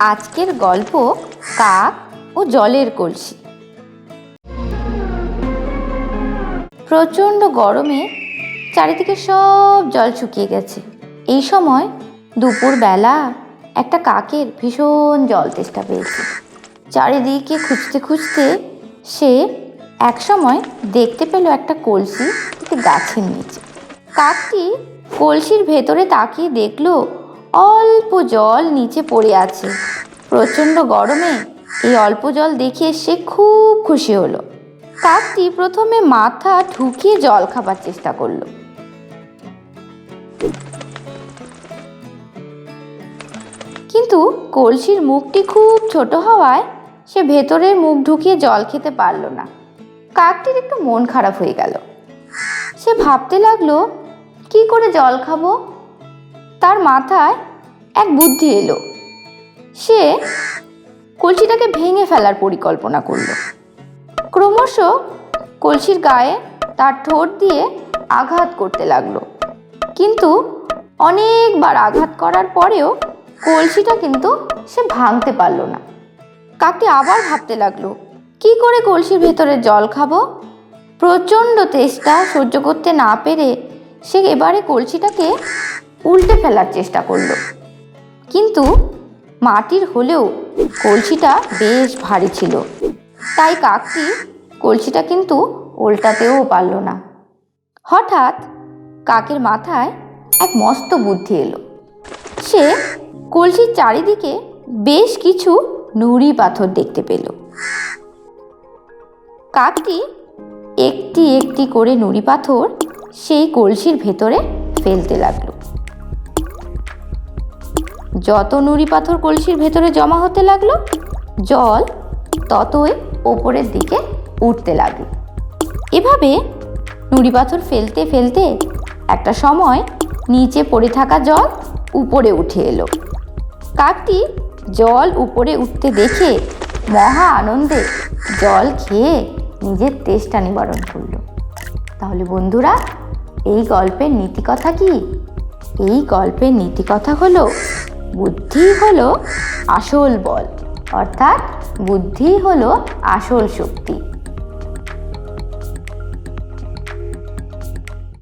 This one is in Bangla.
আজকের গল্প কাক ও জলের কলসি। প্রচণ্ড গরমে চারিদিকে সব জল শুকিয়ে গেছে। এই সময় দুপুরবেলা একটা কাকের ভীষণ জল তেষ্টা পেয়েছে। চারিদিকে খুঁজতে খুঁজতে সে একসময় দেখতে পেল একটা কলসি একটি গাছের নিচে। কাকটি কলসির ভেতরে তাকিয়ে দেখল অল্প জল নিচে পড়ে আছে। প্রচণ্ড গরমে এই অল্প জল দেখে সে খুব খুশি হলো। কাকটি প্রথমে মাথা ঢুকিয়ে জল খাবার চেষ্টা করল। কিন্তু কলসির মুখটি খুব ছোট হওয়ায় সে ভেতরের মুখ ঢুকিয়ে জল খেতে পারল না। কাকটির একটু মন খারাপ হয়ে গেল। সে ভাবতে লাগল, কি করে জল খাব? তার মাথায় এক বুদ্ধি এলো। সে কলসিটাকে ভেঙে ফেলার পরিকল্পনা করল। ক্রমশ কলসির গায়ে তার ঠোঁট দিয়ে আঘাত করতে লাগল। কিন্তু অনেকবার আঘাত করার পরেও কলসিটা কিন্তু সে ভাঙতে পারল না। কাকটি আবার ভাবতে লাগল, কি করে কলসির ভেতরে জল খাব? প্রচণ্ড তেষ্টা সহ্য করতে না পেরে সে এবারে কলসিটাকে উল্টে ফেলার চেষ্টা করল। কিন্তু মাটির হলেও কলসিটা বেশ ভারী ছিল। তাই কাকটি কলসিটা কিন্তু উল্টাতেও পারল না। হঠাৎ কাকের মাথায় এক মস্ত বুদ্ধি এলো। সে কলসির চারিদিকে বেশ কিছু নুড়ি পাথর দেখতে পেল। কাকটি একটি একটি করে নুড়ি পাথর সেই কলসির ভেতরে ফেলতে লাগল। যত নুড়ি পাথর কলসির ভেতরে জমা হতে লাগল, জল ততই ওপরের দিকে উঠতে লাগল। এভাবে নুড়ি পাথর ফেলতে ফেলতে একটা সময় নিচে পড়ে থাকা জল উপরে উঠে এলো। কাকটি জল উপরে উঠতে দেখে মহা আনন্দে জল খেয়ে নিজের তেষ্টা নিবারণ করল। তাহলে বন্ধুরা, এই গল্পের নীতিকথা কি? এই গল্পের নীতিকথা হলো বুদ্ধি হলো আসল বল অর্থাৎ বুদ্ধি হলো আসল শক্তি।